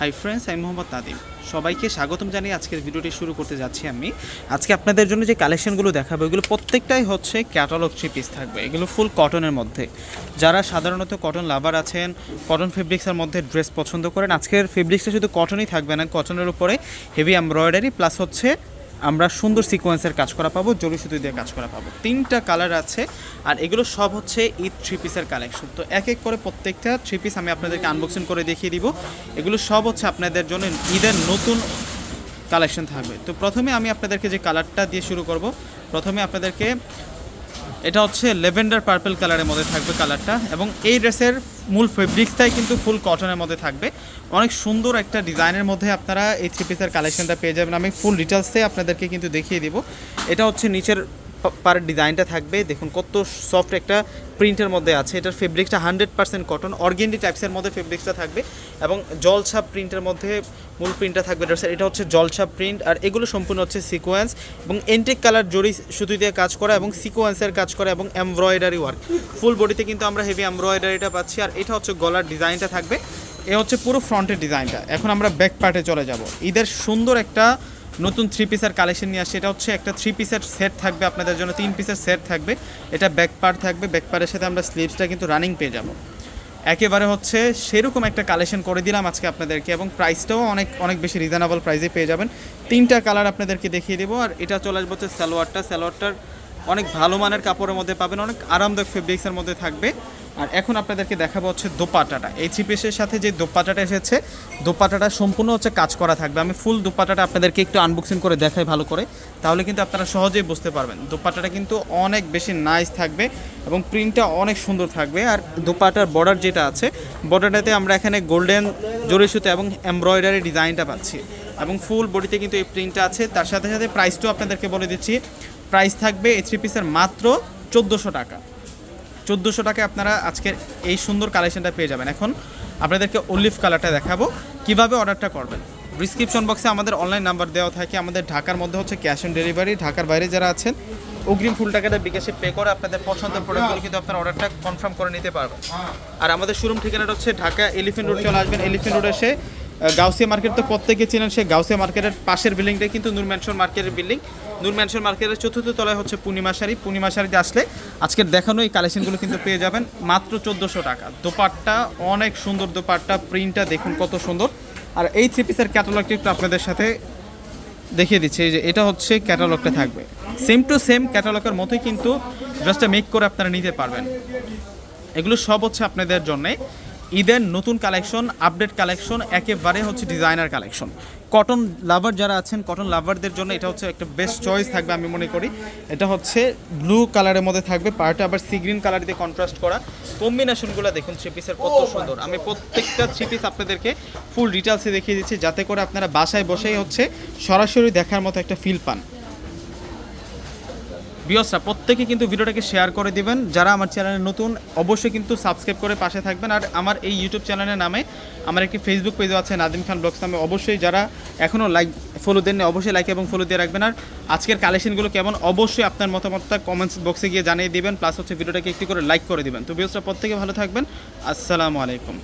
Hi friends আমি মোহাম্মদ নাদিম সবাইকে স্বাগতম জানিয়ে আজকের ভিডিওটি শুরু করতে যাচ্ছি আমি। আজকে আপনাদের জন্য যে কালেকশনগুলো দেখাবো, এগুলো প্রত্যেকটাই হচ্ছে ক্যাটালগ থ্রি পিস থাকবে। এগুলো ফুল কটনের মধ্যে। যারা সাধারণত কটন লাভার আছেন কটন ফেব্রিক্সের মধ্যে ড্রেস পছন্দ করেন, আজকের ফেব্রিক্সটা শুধু কটনই থাকবে না কটনের উপরে হেভি এমব্রয়ডারি প্লাস হচ্ছে আমরা সুন্দর সিকোয়েন্সের কাজ করা পাবো, জরি সুতো দিয়ে কাজ করা পাবো। তিনটা কালার আছে, আর এগুলো সব হচ্ছে ঈদ থ্রি পিসের কালেকশন তো এক এক করে প্রত্যেকটা থ্রি পিস আমি আপনাদেরকে আনবক্সিং করে দেখিয়ে দিব। এগুলো সব হচ্ছে আপনাদের জন্য ঈদের নতুন কালেকশন থাকবে। তো প্রথমে আমি আপনাদেরকে যে কালারটা দিয়ে শুরু করব, প্রথমে আপনাদেরকে এটা হচ্ছে লেভেন্ডার পার্পেল কালারের মধ্যে থাকবে কালারটা এবং এই ড্রেসের মূল ফেব্রিক্সটাই কিন্তু ফুল কটনের মধ্যে থাকবে। অনেক সুন্দর একটা ডিজাইনের মধ্যে আপনারা এই থ্রি পিসের কালেকশনটা পেয়ে যাবেন। আমি ফুল ডিটেলসে আপনাদেরকে কিন্তু দেখিয়ে দিব। এটা হচ্ছে নিচের পার ডিজাইনটা থাকবে। দেখুন কত সফট একটা প্রিন্টের মধ্যে আছে। এটার ফেব্রিক্সটা হান্ড্রেড পার্সেন্ট কটন অর্গেন্ডি টাইপসের মধ্যে ফেব্রিক্সটা থাকবে এবং জলছাপ প্রিন্টের মধ্যে মূল প্রিন্টটা থাকবে। এটা হচ্ছে জলছাপ প্রিন্ট আর এগুলো সম্পূর্ণ হচ্ছে সিকোয়েন্স এবং এন্টিক কালার জরি সুতি দিয়ে কাজ করা এবং সিকোয়েন্সের কাজ করা এবং এমব্রয়ডারি ওয়ার্ক ফুল বডিতে কিন্তু আমরা হেভি এমব্রয়ডারিটা পাচ্ছি আর এটা হচ্ছে গলার ডিজাইনটা থাকবে। এ হচ্ছে পুরো ফ্রন্টের ডিজাইনটা। এখন আমরা ব্যাক পার্টে চলে যাব। ঈদের সুন্দর একটা নতুন থ্রি পিসের কালেকশন নিয়ে আসছে। এটা হচ্ছে একটা থ্রি পিসের সেট থাকবে, আপনাদের জন্য তিন পিসের সেট থাকবে। এটা ব্যাক পার্ট থাকবে ব্যাক পার্টের সাথে আমরা স্লিভসটা কিন্তু রানিং পেয়ে যাব। একেবারে হচ্ছে সেরকম একটা কালেকশন করে দিলাম আজকে আপনাদেরকে এবং প্রাইসটাও অনেক অনেক বেশি রিজনেবল প্রাইসে পেয়ে যাবেন। তিনটা কালার আপনাদেরকে দেখিয়ে দেবো, আর এটা চলে আসব হচ্ছে স্যালোয়ারটা সালোয়ারটার অনেক ভালো মানের কাপড়ের মধ্যে পাবেন, অনেক আরামদায়ক ফেব্রিক্সের মধ্যে থাকবে। আর এখন আপনাদেরকে দেখাবো হচ্ছে দোপাটাটা এই থ্রি পিসের সাথে যে দোপাটাটা এসেছে দোপাটাটা সম্পূর্ণ হচ্ছে কাজ করা থাকবে। আমি ফুল দোপাটাটা আপনাদেরকে একটু আনবক্সিং করে দেখাই ভালো করে। তাহলে কিন্তু আপনারা সহজেই বুঝতে পারবেন। দোপাটাটা কিন্তু অনেক বেশি নাইস থাকবে এবং প্রিন্টটা অনেক সুন্দর থাকবে। আর দোপাটার বর্ডার যেটা আছে বর্ডারটাতে আমরা এখানে গোল্ডেন জরি সুতো এবং এমব্রয়ডারি ডিজাইনটা পাচ্ছি। এবং ফুল বডিতে কিন্তু এই প্রিন্টটা আছে। তার সাথে সাথে প্রাইসটাও আপনাদেরকে বলে দিচ্ছি। প্রাইস থাকবে এই থ্রি পিসের মাত্র চোদ্দোশো টাকা। চোদ্দোশো টাকায় আপনারা আজকের এই সুন্দর কালেকশনটা পেয়ে যাবেন। এখন আপনাদেরকে অলিভ কালারটা দেখাবো। কীভাবে অর্ডারটা করবেন? ডিসক্রিপশন বক্সে আমাদের অনলাইন নাম্বার দেওয়া থাকে। আমাদের ঢাকার মধ্যে হচ্ছে ক্যাশ অন ডেলিভারি ঢাকার বাইরে যারা আছেন, অগ্রিম ফুল টাকাটা বিকাশে পে করে, আপনাদের পছন্দের প্রোডাক্টগুলো কিন্তু আপনার অর্ডারটা কনফার্ম করে নিতে পারবেন। আর আমাদের শোরুম ঠিকানাটা হচ্ছে ঢাকা এলিফেন্ট রোড চলে আসবেন। এলিফেন্ট রোড এসে গাউসিয়া মার্কেট তো প্রত্যেকে চেনেন, সেই গাউসিয়া মার্কেটের পাশের বিল্ডিংটা কিন্তু নূর মার্কেটের বিল্ডিং। নূর মার্কেটের চতুর্থ তলায় হচ্ছে পূর্ণিমা শাড়ি। পূর্ণিমা শাড়িতে আসলে আজকের দেখানো এই কালেকশনগুলো কিন্তু পেয়ে যাবেন মাত্র চোদ্দোশো টাকা। দোপাট্টা, অনেক সুন্দর দোপাট্টা, প্রিন্টটা দেখুন কত সুন্দর। আর এই থ্রি পিসের ক্যাটালগটি একটু আপনাদের সাথে দেখিয়ে দিচ্ছি যে এটা হচ্ছে ক্যাটালগটা থাকবে। সেম টু সেম ক্যাটালগের মতোই কিন্তু ড্রেসটা মেক করে আপনারা নিতে পারবেন। এগুলো সব হচ্ছে আপনাদের জন্য। ঈদের নতুন কালেকশন আপডেট কালেকশন একেবারে হচ্ছে ডিজাইনার কালেকশন। কটন লাভার যারা আছেন কটন লাভারদের জন্য এটা হচ্ছে একটা বেস্ট চয়েস থাকবে আমি মনে করি। এটা হচ্ছে ব্লু কালারের মধ্যে থাকবে পার্টে আবার সি গ্রিন কালার দিয়ে কন্ট্রাস্ট করা। কম্বিনেশনগুলো দেখুন থ্রি পিসের কত সুন্দর। আমি প্রত্যেকটা থ্রি পিস আপনাদেরকে ফুল ডিটেলসে দেখিয়ে দিচ্ছি যাতে করে আপনারা বাসায় বসেই হচ্ছে সরাসরি দেখার মতো একটা ফিল পান। বিয়সরা প্রত্যেকে কিন্তু ভিডিওটাকে শেয়ার করে দিবেন। যারা আমার চ্যানেলে নতুন, অবশ্যই কিন্তু সাবস্ক্রাইব করে পাশে থাকবেন। আর আমার এই ইউটিউব চ্যানেলের নামে আমার একটি ফেসবুক পেজও আছে, নাদিম খান ব্লগস নামে। অবশ্যই যারা এখনও লাইক ফলো দেননি, অবশ্যই লাইক এবং ফলো দিয়ে রাখবেন। আর আজকের কালেকশনগুলো কেমন, অবশ্যই আপনার মতামতটা কমেন্টস বক্সে গিয়ে জানিয়ে দিবেন। প্লাস হচ্ছে ভিডিওটাকে একটি করে লাইক করে দিবেন। তো বিয়সরা প্রত্যেকে ভালো থাকবেন। আসসালামু আলাইকুম।